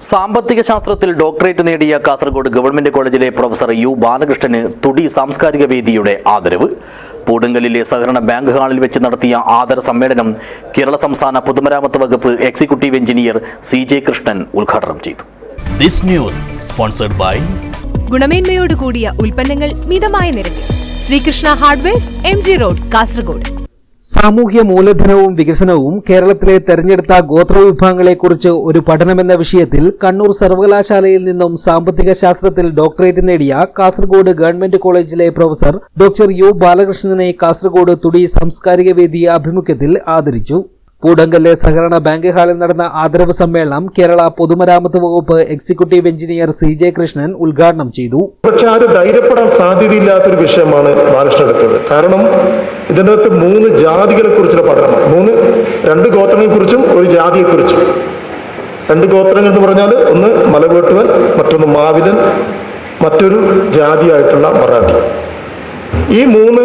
സാമ്പത്തിക ശാസ്ത്രത്തിൽ ഡോക്ടറേറ്റ് നേടിയ കാസർഗോഡ് ഗവൺമെന്റ് കോളേജിലെ പ്രൊഫസർ യു ബാലകൃഷ്ണന് തുടി സാംസ്കാരിക വേദിയുടെ ആദരവ്. പൂടുങ്കലിലെ സഹകരണ ബാങ്ക് ഹാളിൽ വെച്ച് നടത്തിയ ആദര സമ്മേളനം കേരള സംസ്ഥാന പൊതുമരാമത്ത് വകുപ്പ് executive engineer C J Krishnan ഉദ്ഘാടനം ചെയ്തു. ദിസ് ന്യൂസ് സ്പോൺസർഡ് ബൈ ഗുണമേന്മയോട് കൂടിയ ഉൽപ്പന്നങ്ങൾ മിതമായ നിരക്കിൽ. Sreekrishna hardware M G road Kasaragod. സാമൂഹ്യ മൂലധനവും വികസനവും കേരളത്തിലെ തെരഞ്ഞെടുത്ത ഗോത്രവിഭാഗങ്ങളെക്കുറിച്ച് ഒരു പഠനമെന്ന വിഷയത്തിൽ കണ്ണൂർ സർവകലാശാലയിൽ നിന്നും സാമ്പത്തിക ശാസ്ത്രത്തിൽ ഡോക്ടറേറ്റ് നേടിയ കാസർഗോഡ് ഗവൺമെന്റ് കോളേജിലെ പ്രൊഫസർ ഡോക്ടർ യു ബാലകൃഷ്ണനെ കാസർഗോഡ് തുടി സാംസ്കാരിക വേദി ആഭിമുഖ്യത്തിൽ ആദരിച്ചു. പൂടങ്കല്ലെ സഹകരണ ബാങ്ക് ഹാളിൽ നടന്ന ആദരവ് സമ്മേളനം കേരള പൊതുമരാമത്ത് വകുപ്പ് executive engineer C J Krishnan ഉദ്ഘാടനം ചെയ്തു. പക്ഷെ ആരും ധൈര്യപ്പെടാൻ സാധ്യതയില്ലാത്തൊരു വിഷയമാണ് ബാലകൃഷ്ണൻ എടുത്തത്. കാരണം ഇതിന്റെ അകത്ത് മൂന്ന് ജാതികളെ കുറിച്ചുള്ള പഠനമാണ്. മൂന്ന് രണ്ട് ഗോത്രങ്ങളെ കുറിച്ചും ഒരു ജാതിയെ കുറിച്ചും രണ്ട് ഗോത്രങ്ങൾ എന്ന് പറഞ്ഞാൽ ഒന്ന് മലവേട്ടുവൻ മറ്റൊന്ന് മാവിലൻ മറ്റൊരു ജാതിയായിട്ടുള്ള മറാഠി. ഈ മൂന്ന്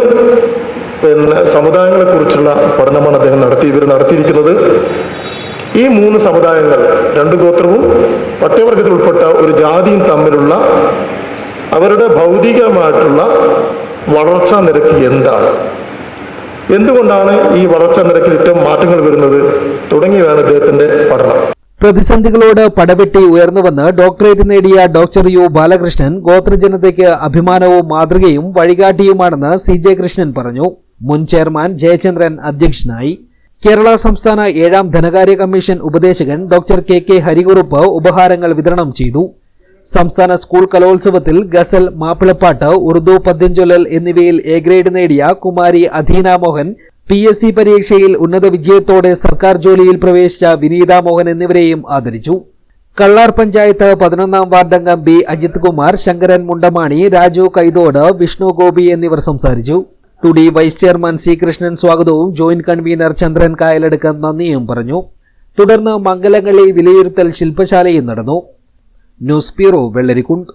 പിന്നെ സമുദായങ്ങളെ കുറിച്ചുള്ള പഠനമാണ് അദ്ദേഹം നടത്തി ഇവർ നടത്തിയിരിക്കുന്നത്. ഈ മൂന്ന് സമുദായങ്ങൾ രണ്ട് ഗോത്രവും പട്ടയവർഗത്തിൽ ഉൾപ്പെട്ട ഒരു ജാതിയും തമ്മിലുള്ള അവരുടെ ഭൗതികമായിട്ടുള്ള വളർച്ചാ നിരക്ക് എന്താണ്? എന്തുകൊണ്ടാണ് ഈ വളർച്ചാ നിരക്കിൽ ഏറ്റവും മാറ്റങ്ങൾ വരുന്നത്? തുടങ്ങിയവയാണ് അദ്ദേഹത്തിന്റെ പഠനം. പ്രതിസന്ധികളോട് പടവെട്ടി ഉയർന്നുവന്ന് ഡോക്ടറേറ്റ് നേടിയ ഡോക്ടർ യു ബാലകൃഷ്ണൻ ഗോത്രജനതയ്ക്ക് അഭിമാനവും മാതൃകയും വഴികാട്ടിയുമാണെന്ന് സി ജെ കൃഷ്ണൻ പറഞ്ഞു. മുൻ ചെയർമാൻ ജയചന്ദ്രൻ അധ്യക്ഷനായി. കേരള സംസ്ഥാന ഏഴാം ധനകാര്യ കമ്മീഷൻ ഉപദേശകൻ ഡോക്ടർ കെ കെ ഹരികുറുപ്പ് ഉപഹാരങ്ങൾ വിതരണം ചെയ്തു. സംസ്ഥാന സ്കൂൾ കലോത്സവത്തിൽ ഗസൽ മാപ്പിളപ്പാട്ട് ഉറുദു പദ്യഞ്ചൊല്ലൽ എന്നിവയിൽ എ ഗ്രേഡ് നേടിയ കുമാരി അധീന മോഹൻ പി എസ് സി പരീക്ഷയിൽ ഉന്നത വിജയത്തോടെ സർക്കാർ ജോലിയിൽ പ്രവേശിച്ച വിനീത മോഹൻ എന്നിവരെയും ആദരിച്ചു. കള്ളാർ പഞ്ചായത്ത് പതിനൊന്നാം വാർഡംഗം ബി അജിത് കുമാർ ശങ്കരൻ മുണ്ടമാണി രാജു കൈതോട് വിഷ്ണു ഗോപി എന്നിവർ സംസാരിച്ചു. തുടി വൈസ് ചെയർമാൻ സി കൃഷ്ണൻ സ്വാഗതവും ജോയിന്റ് കൺവീനർ ചന്ദ്രൻ കായലടുക്കൻ നന്ദിയും പറഞ്ഞു. തുടർന്ന് മംഗലങ്ങളി വിലയിരുത്തൽ ശില്പശാലയും നടന്നു. News bureau Vellarikundu.